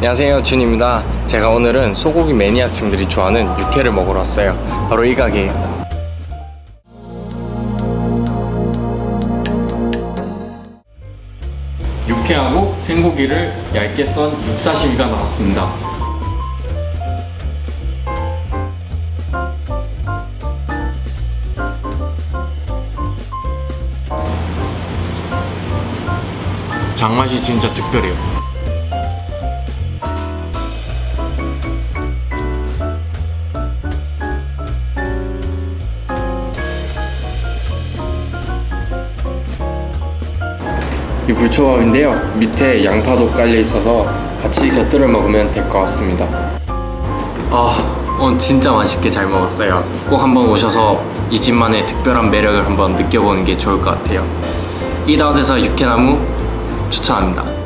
안녕하세요 준입니다. 제가 오늘은 소고기 매니아층들이 좋아하는 육회를 먹으러 왔어요. 바로 이 가게예요. 육회하고 생고기를 얇게 썬 육사시미가 나왔습니다. 장맛이 진짜 특별해요 이 굴초밥인데요. 밑에 양파도 깔려 있어서 같이 곁들여 먹으면 될 것 같습니다. 아, 오늘 진짜 맛있게 잘 먹었어요. 꼭 한번 오셔서 이 집만의 특별한 매력을 한번 느껴보는 게 좋을 것 같아요. 이다운에서 육회나무 추천합니다.